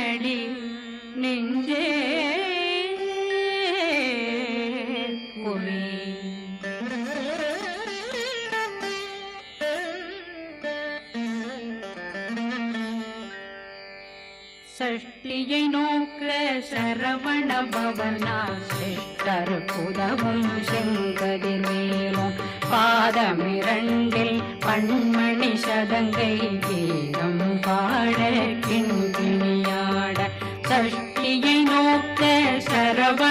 குமரனடி நெஞ்சே குமி சஷ்டியை நோக்க சரவண பவனா சிஷ்டர் புதவும் செங்கதிர்வேலும் பாதமிரண்டில் பண்மணி சதங்கை கீதம் பாட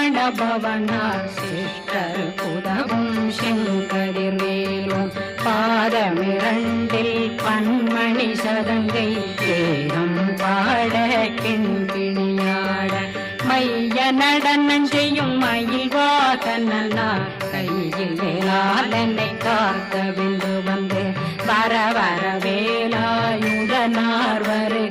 சரவண பவனா சிஷ்டர் புதவும் செங்கதிர்வேலும் பாதமிரண்டில் பன்மணி சதங்கை கீதம் பாட கிண்கிணியாட மைய நடனம் செய்யும் மயில் வாகனா கையில் வேளாளனை காக்க விந்து வந்து வர வர வேலாயுதனார் வரே.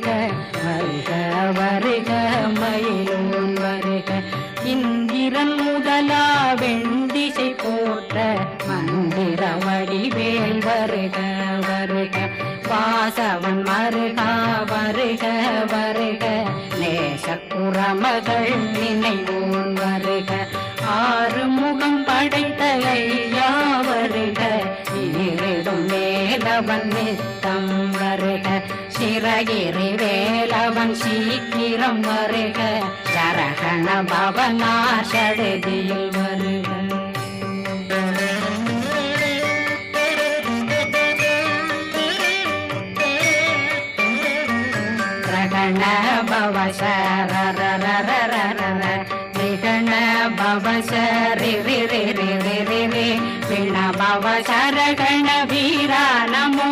மந்திர மந்திர வடிவேல் வருக வருக. வாசவன் மருகா வருக வருக. நேசக்குறமகள் நினைவோன் வருக. ஆறு முகம் படைத்த ஐயா வருக இருடும் மேலவன் நித்தம் வருக. சிறகிரி வேலவன் சீக்கிரம் வருக. சரகண பவனா சடுதியில் வருக. பவ சரரரரரரர ரிகண பவ சரி ரி ரி ரி ரி ரி ரி விண பவ சரகண வீரா நமோ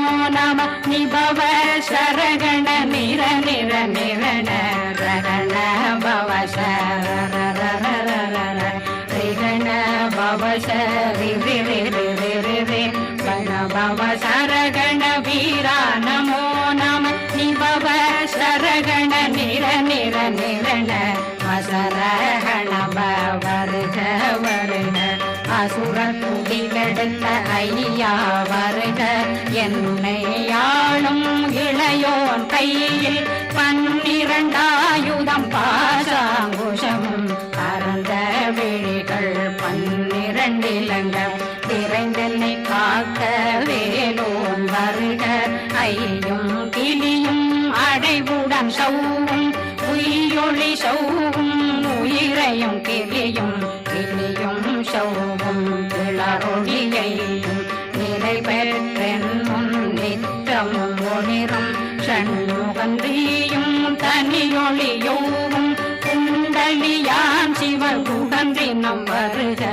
கையில் பன்னிரண்டாயுதம் பாசாங்குஷம். பரந்த விழிகள் பன்னிரண்டிலங்க விரைந்தனை காக்க வேலோன் வருக ஐயும் கிளியும் அடைவுடன் சௌவும். உயிரொளி சௌவும். உயிரையும் கிளியும். கிளியும் சௌவும். கிளறொளியையும் குடந்தியும் தனியொளியோவும் குண்டலியான் சிவ குகந்தினம் வருக.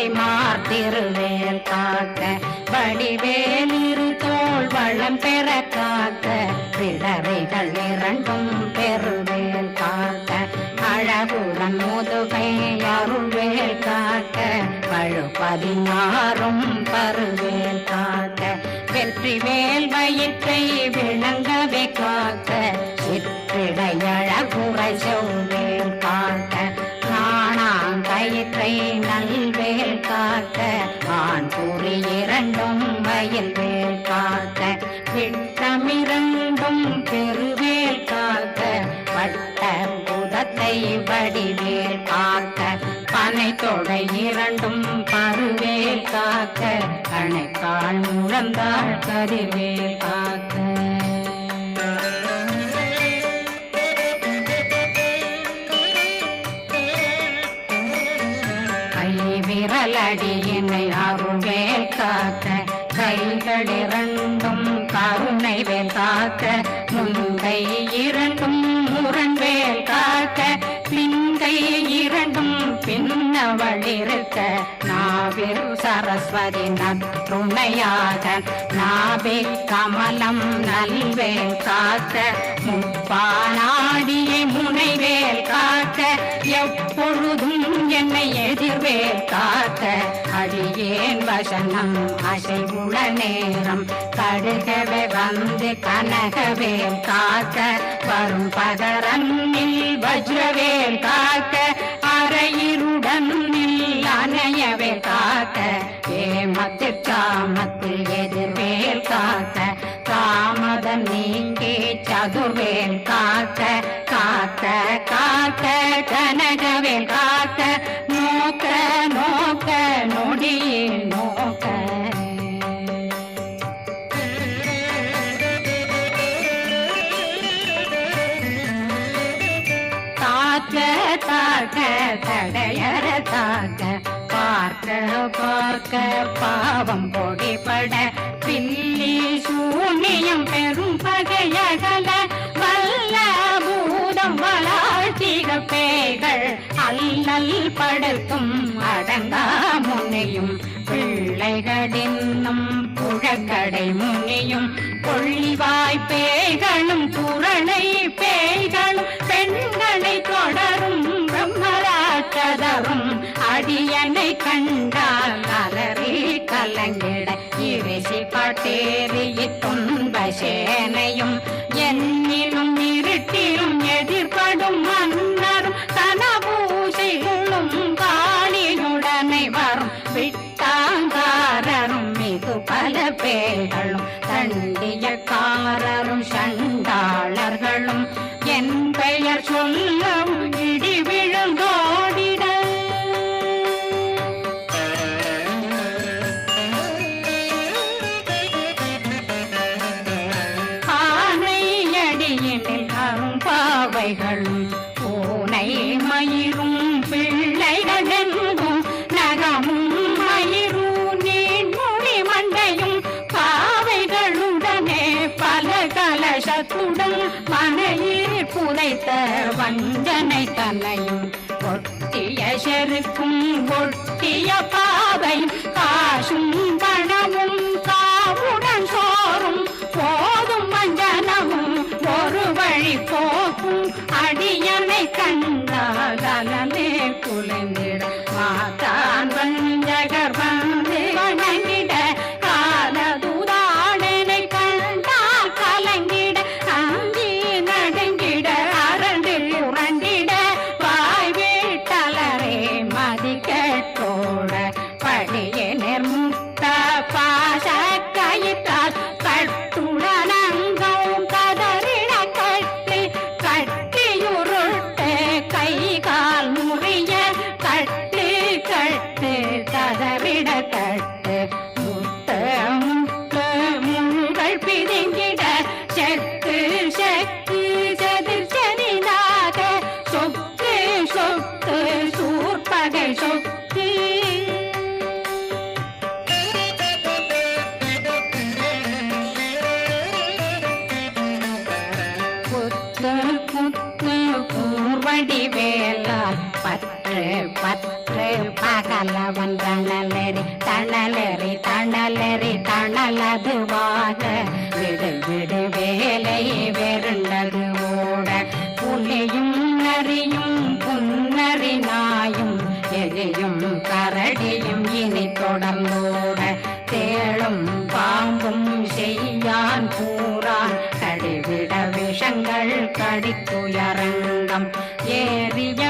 மலை மார்த்திருவேல் காக்க வடிவேல் இரு தோல் வளம் பெற காக்க பிளவைகள் இரண்டும் பெருவேல் காக்க அழகுடன் முதுகை அருள்வேல் காக்க பழு பதினாறும் பருவேல் காக்க வெற்றி வேல் வயிற்றை விளங்கவே காக்க சிற்றிடையழகுரை செவ்வேல் காக்க நாணாங்கயிற்றை வயல் வேல் காத்த விட்டமிரண்டும் பெருவேல் காத்த வட்ட புதத்தை வடிவேல் காத்த பனை தொடை இரண்டும் பருவேல் காக்க கணைக்கால் முழந்தாள் கருவேல் காக்க. காக்க முந்தை இரண்டும் முரண்வேல் காக்க பிந்தை இரண்டும் பின்னவள் இருக்க. காவிரு சரஸ்வதி நற்றுணையாக நாபே கமலம் நல்வேல் காத்த முப்பானாடியை முனைவேல் காத்த எப்பொழுதும் என்னை எதிர்வேல் காத்த அடியேன் வசனம் அசைவுள நேரம். கடுகவே வந்து கனகவேல் காத்த வரும் பகரன்னில் வஜ்ரவேல் காத்த அறையிருடன் தானையவே காக்க ஏமத்து காமத்து எதிர்வேல் காக்க காமதம் நீங்கே சதுர்வேல் காக்க காக்க காக்க கனகவேல் காக்க நோக்க நோக்க நொடியில் நோக்க. பார்க்க பாவம் பொடிபட பில்லி சூனியம் பெரும் பகையகல வல்ல பூதம் வளாழ்த்திக பேய்கள் அல்லல் படுத்தும் அடங்கா முனையும் பிள்ளைகளின்னும் புழக்கடை முனியும் கொள்ளிவாய் பேய்களும் புரணை பேய்களும் பெண்களை தொடரும் பிரம்மராட்டதரும் அடியனை கண்டால் அலறி கலங்கிட. இறைசி பட்டேறி துன்ப சேனையும் அரும்பாவைகளும் பூனை மயிரும் பிள்ளைகளெங்கும் நகமும் மயிரும் நீண்மொழி மண்டையும் பாவைகளுடனே பல கலசத்துடன் மனையில் புதைத்த வஞ்சனை தலையும் ஒட்டிய செருக்கும் ஒட்டிய பாவை காசும் பற்று பற்று பகல தணலெறி தணலெறி தணலெறி தணலதுவாக விடு விடு வேலை வெருண்டது ஓட புலியும் நரியும் புன்னரி நாயும் எலியும் கரடியும் இனி தொடர்ந்தோட தேளும் பாம்பும் செய்யான் கூறான் கடிவிட விஷங்கள் கடித்துயரங்கம் ஏறிய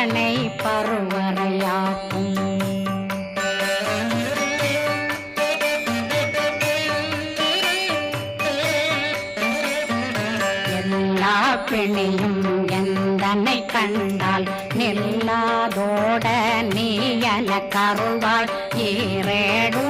பற்புத்தரணை பருவரையாக்கும் எல்லா பிணியும் எந்தனை கண்டால் நெல்லாதோட நீ என கருவாள். ஏறேடும்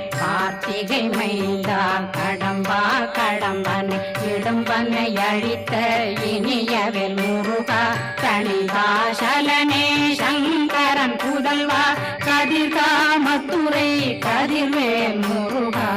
கார்த்திகை மைந்தான் கடம்பா கடம்பனை இடும்பனை அழித்த இனியவில் முருகா தனிவாசலனே சங்கரன் புதல்வா கதிர்காமத்துறை கதிர்வேல் முருகா.